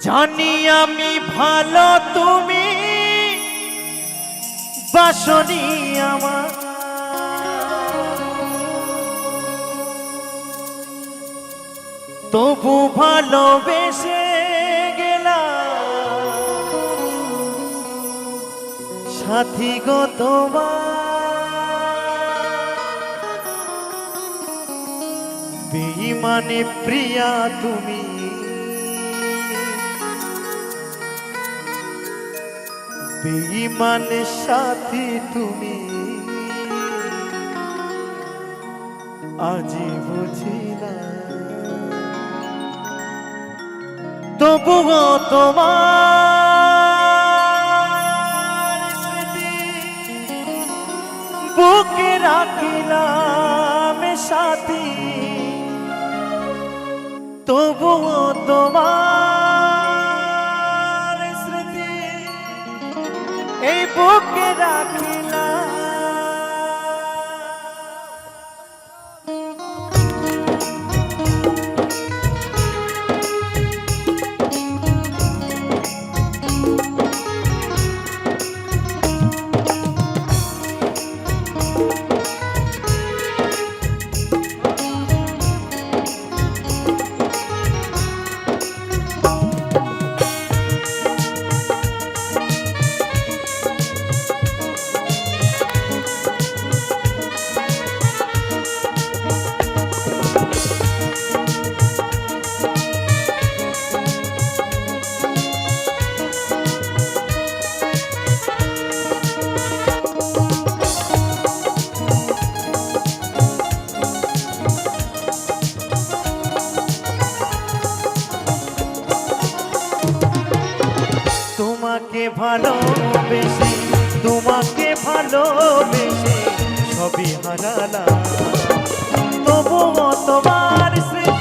জানি আমি ভালো তুমি। বাসনি আমার। তবু ভালোবেসে গেলাম সাথী গো তোমার। বেইমানে প্রিয়া তুমি। বেইমানে সাথী তুমি। আজি বুঝি না। তবুও তোমার বুকে রাখিলাম সাথী। তবুও তোমার বুকে তোমাকে ভালোবেসে তোমাকে ভালোবেসে সবই হারালাম। তবুও তোমার স্মৃতি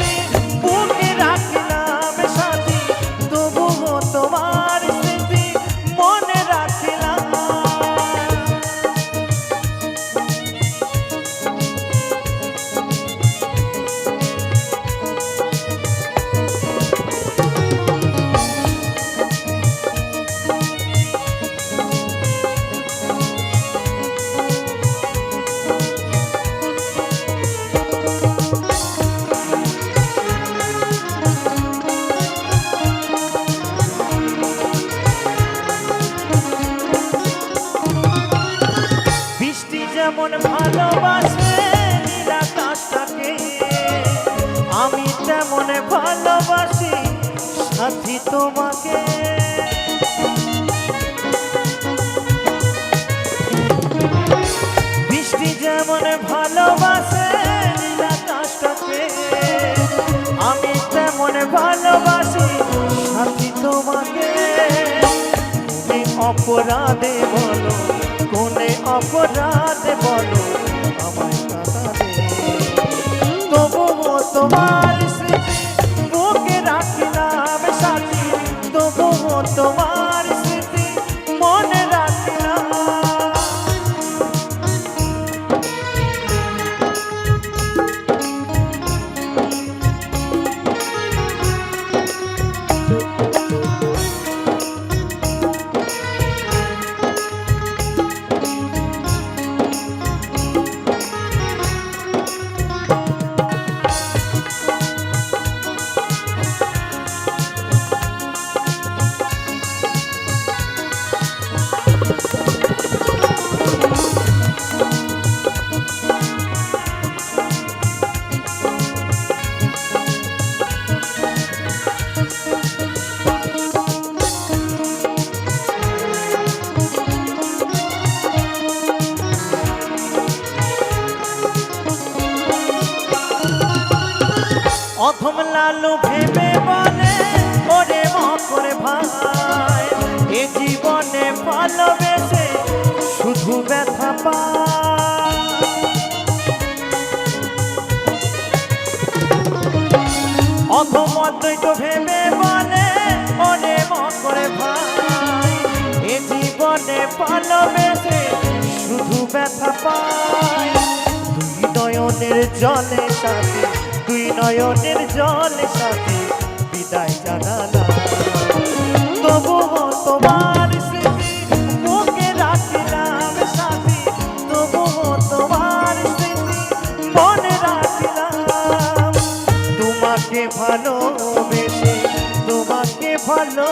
সাথী তোমাকে। বৃষ্টি যেমন ভালোবাসে আমি তেমন ভালোবাসি সাথী তোমাকে। কোনে অপরাধে বলো, কোনে অপরাধে বলো, আমায় তবুও তোমার অথম লালু ভেবে বলে, ওরে মকরে ভাই, এ জীবনে ভালোবেসে শুধু ব্যথা পায়। অথম ভেবে বলে, ওরে মকরে ভাই, এ জীবনে ভালোবেসে শুধু ব্যথা পায়। নয়নের জলে সাথে, দুই নয়নের জলে সাথে বিদায় জানালা তবু তোমার মুখে ভালোবেসে, তোমাকে ভালো